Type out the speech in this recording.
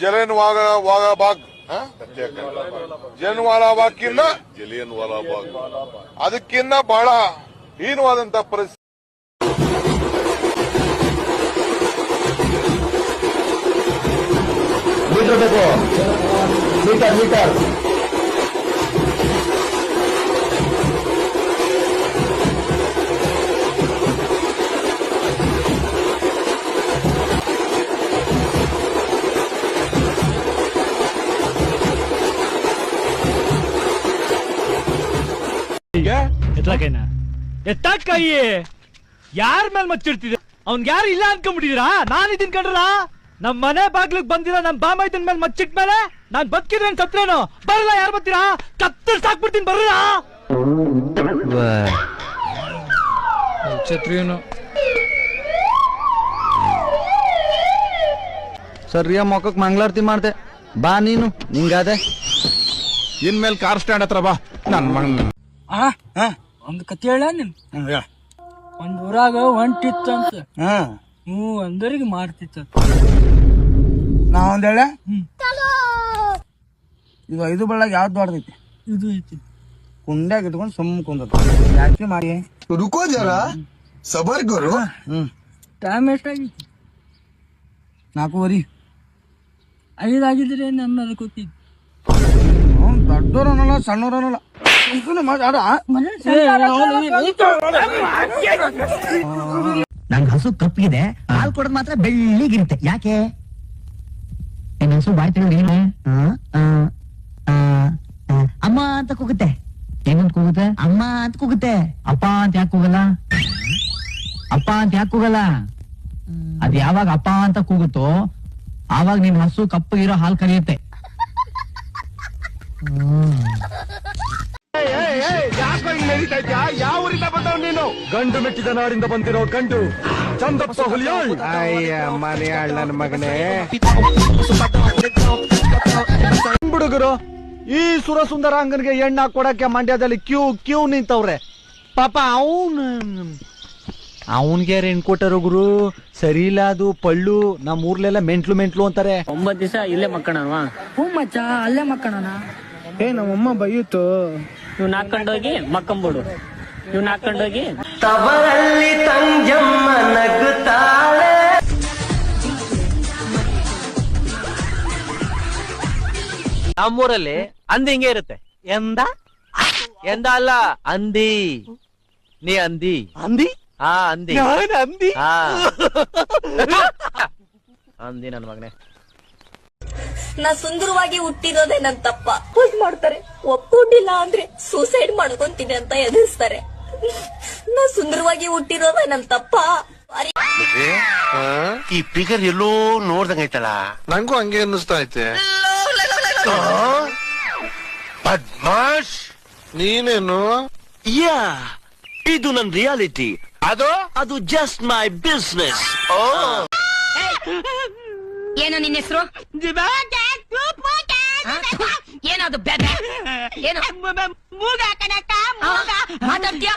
ಜಲಿಯನ್ ವಾಗ ವಾಗ ಬಾಗ್. ಹ? ಜಲಿಯನ್ ವಾಲಾ ಬಾಗ್ಕಿನ್ನ ಜಲಿಯನ್ ವಾಲಾಬಾಗ್ ಅದಕ್ಕಿನ್ನ ಬಹಳ ಹೀನವಾದಂತ ಪರಿಸ್ಥಿತಿ ಮೀಟರ್ ಮೀಟರ್. ಎತ್ತಾಕ್ ಕೈ ಯಾರ ಮೇಲ್ ಮಚ್ಚಿಡ್ತಿದೆ ಅವ್ನ್ ಯಾರು ಇಲ್ಲ ಅನ್ಕೊಂಡ್ಬಿಟ್ಟಿದೀರಾ ನಾನು ಇದನ್ ಕಣ್ರಲ್ಲ ನಮ್ ಮನೆ ಬಾಗ್ಲಿಗ್ ಬಂದಿರೋ ನಮ್ ಬಾಮೈದನ್ ಮೇಲೆ ಮಚ್ಚಿಟ್ ಮೇಲೆ ನಾನ್ ಬದುಕಿದ್ರೆ ಸತ್ರೇನು? ಬರಲ್ಲ ಯಾರು ಬರ್ತೀರಾ? ಕತ್ತರ್ ಸಾಕ್ಬಿಡ್ತೀನಿ ಬರಲ್ಲ? ಛತ್ರಿಯನು ಸರಿಯ ಮೊಕ್ಕಕ್ ಮಂಗಳಾರತಿ ಮಾಡ್ದೆ. ಬಾ ನೀನು ನಿಂಗಾದೆ. ಇನ್ಮೇಲೆ ಕಾರ್ ಸ್ಟ್ಯಾಂಡ್ ಹತ್ರ ಬಾ. ನನ್ ಮಗನ್ ಆ ಆ, ಒಂದ್ ಕತೆ ಹೇಳ ನಿನ್. ಒಂದ್ ಊರಾಗ ಹೊಂಟಿತ್ತು ಅಂತ ಹ್ಞೂ ಅಂದರಿಗೆ ಮಾಡ್ತಿತ್ತು. ನಾ ಒಂದ್ ಹೇಳ? ಹ್ಮ್. ಇದು ಐದು ಬಳ್ಳಾಗ ಯಾವ್ದು ದೊಡ್ಡದೈತಿ? ಇದು ಐತಿ. ಕುಂಡ್ಯಾಗ ಇಟ್ಕೊಂಡು ಸುಮ್ ಕುಂದತ್ತ ಯಾಕೆ ಮಾಡಿ? ರುಕೋ ಜರ. ಸಬರ್ ಗುರು. ಹ್ಮ್. ಟೈಮ್ ಎಷ್ಟಾಗಿತ್ತು ನಾಲ್ಕೂವರಿ. ಐದು ಆಗಿದ್ರೆ ನನ್ನ ಅದಕ್ಕೆ ಗೊತ್ತಿದ್ದು ಅವ್ನು ದೊಡ್ಡೋರು ಅನ್ನಲ್ಲ ಸಣ್ಣವ್ರು ಅನ್ನಲ್ಲ. ನಂಗ್ ಹಸು ಕಪ್ಪಿಗಿದೆ ಹಾಲು ಕೊಡೋದ್ ಮಾತ್ರ ಬೆಳ್ಳಿಗಿರುತ್ತೆ ಯಾಕೆ? ನಿನ್ ಹಸು ಬಾಯ್ ತಿನ್ನೋದು ಏನು? ಅಮ್ಮ ಅಂತ ಕೂಗುತ್ತೆ. ಏನಂತ ಕೂಗುತ್ತೆ? ಅಮ್ಮ ಅಂತ ಕೂಗುತ್ತೆ. ಅಪ್ಪ ಅಂತ ಯಾಕೆ ಕೂಗಲ್ಲ? ಅಪ್ಪ ಅಂತ ಯಾಕೆ ಕೂಗಲ್ಲ? ಅದ್ ಯಾವಾಗ ಅಪ್ಪ ಅಂತ ಕೂಗುತ್ತೋ ಆವಾಗ ನಿನ್ ಹಸು ಕಪ್ಪು ಇರೋ ಹಾಲು ಕರಿಯುತ್ತೆ. ಗಂಡು ಮೆಟ್ಟಿದ ನಾಡಿಂದ ಬಂದಿರೋ ಗಂಡು. ಚಂದಪ್ಪ ಹುಲಿಯೋಳ್. ಅಯ್ಯ ಮನೆಯಾಳ್ ನನ್ನ ಮಗನೇ. ಹುಡುಗರು ಈ ಸುರ ಸುಂದರಾಂಗನಿಗೆ ಎಣ್ಣ ಕೊಡಕ್ಕೆ ಮಂಡ್ಯದಲ್ಲಿ ಕ್ಯೂ ಕ್ಯೂ ನಿಂತವ್ರೆ. ಪಾಪ ಅವನ್ ಅವನ್ಗೆ ಹೆಣ್ ಕೊಟ್ಟರು ಗುರು? ಸರಿ ಇಲ್ಲ ಅದು ಪಳ್ಳು ನಮ್ಮ ಊರ್ಲೆಲ್ಲ ಮೆಂಟ್ಲು ಮೆಂಟ್ಲು ಅಂತಾರೆ. ಒಂಬತ್ತು ದಿವಸ ಇಲ್ಲೇ ಮಕ್ಕಣವಾ ಹ್ಞೂ ಮಚ್ಚ ಅಲ್ಲೇ ಮಕ್ಕಣ ಏ ನಮ್ಮಮ್ಮ ಬೈಯುತ್ತು. ಇವ್ನ ಹಾಕೊಂಡೋಗಿ ಮಕ್ಕಂಬಿಡು. ಇವ್ನ ಹಾಕೊಂಡೋಗಿ ನಮ್ಮೂರಲ್ಲಿ ಅಂದಿ ಹಿಂಗೆ ಇರುತ್ತೆ. ಎಂದ? ಎಂದ ಅಲ್ಲ ಅಂದಿ ನೀ ಅಂದಿ ಅಂದಿ ಹಾ ಅಂದಿ ಅಂದಿ ಹಾ. ಅಂದಿ ನನ್ ಮಗನೇ. ನಾ ಸುಂದರವಾಗಿ ಹುಟ್ಟಿರೋದೇ ನನ್ ತಪ್ಪ. ಪೂಜ್ ಮಾಡ್ತಾರೆ. ಒಪ್ಕೊಂಡಿಲ್ಲ ಅಂದ್ರೆ ಸೂಸೈಡ್ ಮಾಡ್ಕೊಂತೀನಿ ಅಂತ ಎದುರಿಸ್ತಾರೆ. ನಾ ಸುಂದರವಾಗಿ ಹುಟ್ಟಿರೋದೇ ನನ್ ತಪ್ಪ. ಈ ಫಿಗರ್ ಎಲ್ಲೋ ನೋಡ್ದಂಗೈತಲ್ಲ ನಂಗೂ ಹಂಗೆ ಅನ್ನಿಸ್ತಾ ಐತೆ. ಪದ್ಮಾಶ್! ನೀನೇನು? ಯಾ ಇದು ನನ್ ರಿಯಾಲಿಟಿ ಅದು? ಅದು ಜಸ್ಟ್ ಮೈ ಬಿಸ್ನೆಸ್ ಏನೋ ನಿನ್ನ ಹೆಸರು? ಏನದು ಬೆಬೆ ಏನು? ಮಾತಾಡ್ತೀಯಾ ಮೂಗ ಕಣಕ್ಕ ಮೂಗ. ಅಂತೀಯಾ